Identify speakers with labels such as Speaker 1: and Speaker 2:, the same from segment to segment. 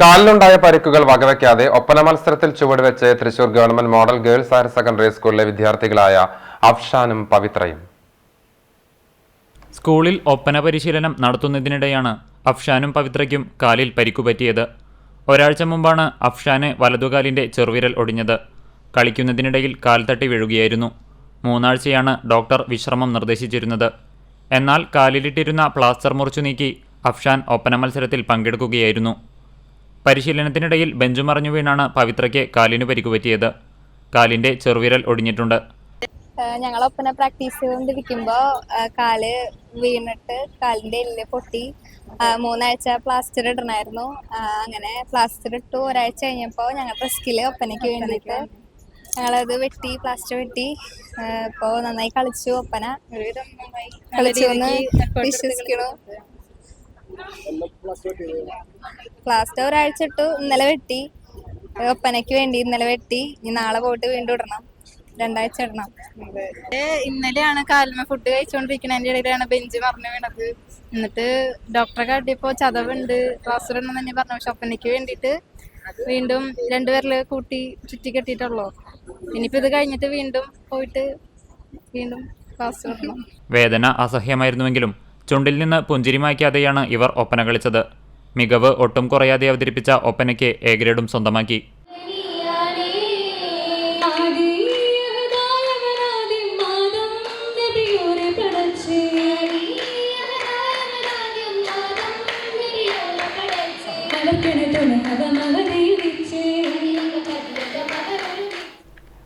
Speaker 1: കാലിലുണ്ടായ പരിക്കുകൾ വകവയ്ക്കാതെ ഒപ്പന മത്സരത്തിൽ ചുവടുവെച്ച് Thrissur government model girls higher secondary സ്കൂളിലെ വിദ്യാർത്ഥികളായ അഫ്ഷാനും പവിത്രയും.
Speaker 2: സ്കൂളിൽ ഒപ്പന പരിശീലനം നടത്തുന്നതിനിടെയാണ് അഫ്ഷാനും പവിത്രയ്ക്കും കാലിൽ പരിക്കുപറ്റിയത് ഒരാഴ്ച മുമ്പാണ് അഫ്ഷാന് വലതുകാലിന്റെ ചെറുവിരൽ ഒടിഞ്ഞത്. കളിക്കുന്നതിനിടയിൽ കാൽ തട്ടി വീഴുകയായിരുന്നു. മൂന്നാഴ്ചയാണ് ഡോക്ടർ വിശ്രമം നിർദ്ദേശിച്ചിരുന്നത്. എന്നാൽ കാലിലിട്ടിരുന്ന പ്ലാസ്റ്റർ മുറിച്ചു നീക്കി അഫ്ഷാൻ ഒപ്പന മത്സരത്തിൽ പങ്കെടുക്കുകയായിരുന്നു. പരിശീലനത്തിനിടയിൽ ബെഞ്ചു മറിഞ്ഞു വീണാണ് പവിത്രയ്ക്ക് കാലിന് പരിക്കുപറ്റിയത്. കാലിന്റെ ചെറുവിരൽ ഒടിഞ്ഞിട്ടുണ്ട്.
Speaker 3: ഞങ്ങൾ ഒപ്പന പ്രാക്ടീസ് ചെയ്തുകൊണ്ടിരിക്കുമ്പോ കാൽ വീണിട്ട് കാലിന്റെ എല്ല് പൊട്ടി. മൂന്നാഴ്ച പ്ലാസ്റ്റർ ഇടണായിരുന്നു. അങ്ങനെ പ്ലാസ്റ്റർ ഇട്ടു. ഒരാഴ്ച കഴിഞ്ഞപ്പോ ഞങ്ങളുടെ റിസ്കിൽ ഒപ്പനയ്ക്ക് വേണ്ടിയിട്ട് ഞങ്ങളത് വെട്ടി പ്ലാസ്റ്റർ വെട്ടി. ഇപ്പോൾ ഇപ്പോ നന്നായി കളിച്ചു ഒപ്പന. കളിച്ചു എന്ന് വിശ്വസിക്കണു പ്ലാസ്റ്റർ ഒരാഴ്ച ഇട്ടു ഇന്നലെ വെട്ടി. ഒപ്പനയ്ക്ക് വേണ്ടി ഇന്നലെ വെട്ടി. ഇനി നാളെ പോയിട്ട് വീണ്ടും ഇടണം. രണ്ടാഴ്ച ഇടണം.
Speaker 4: ഇന്നലെയാണ് കാലിന് ഫുഡ് കഴിച്ചുകൊണ്ടിരിക്കുന്നതിന്റെ ഇടയിലാണ് ബെഞ്ച് മറന്നു വീണത്. എന്നിട്ട് ഡോക്ടറെ കാട്ടിയപ്പോ ചതവുണ്ട്. പ്ലാസ്റ്റർ ഇടണം തന്നെ പറഞ്ഞു. പക്ഷെ ഒപ്പനയ്ക്ക് വേണ്ടിയിട്ട് വീണ്ടും രണ്ടുപേരിൽ കൂട്ടി ചുറ്റി കെട്ടിയിട്ടുള്ളൂ. ഇനിയിപ്പോ ഇത് കഴിഞ്ഞിട്ട് വീണ്ടും പോയിട്ട് വീണ്ടും പ്ലാസ്റ്റർ ഇടണം.
Speaker 2: വേദന അസഹ്യമായിരുന്നുവെങ്കിലും ചുണ്ടിൽ നിന്ന് പുഞ്ചിരി മായ്ക്കാതെയാണ് ഇവർ ഒപ്പന കളിച്ചത്. മികവ് ഒട്ടും കുറയാതെ അവതരിപ്പിച്ച ഒപ്പനയ്ക്ക് എ ഗ്രേഡും സ്വന്തമാക്കി.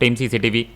Speaker 2: Team C C T V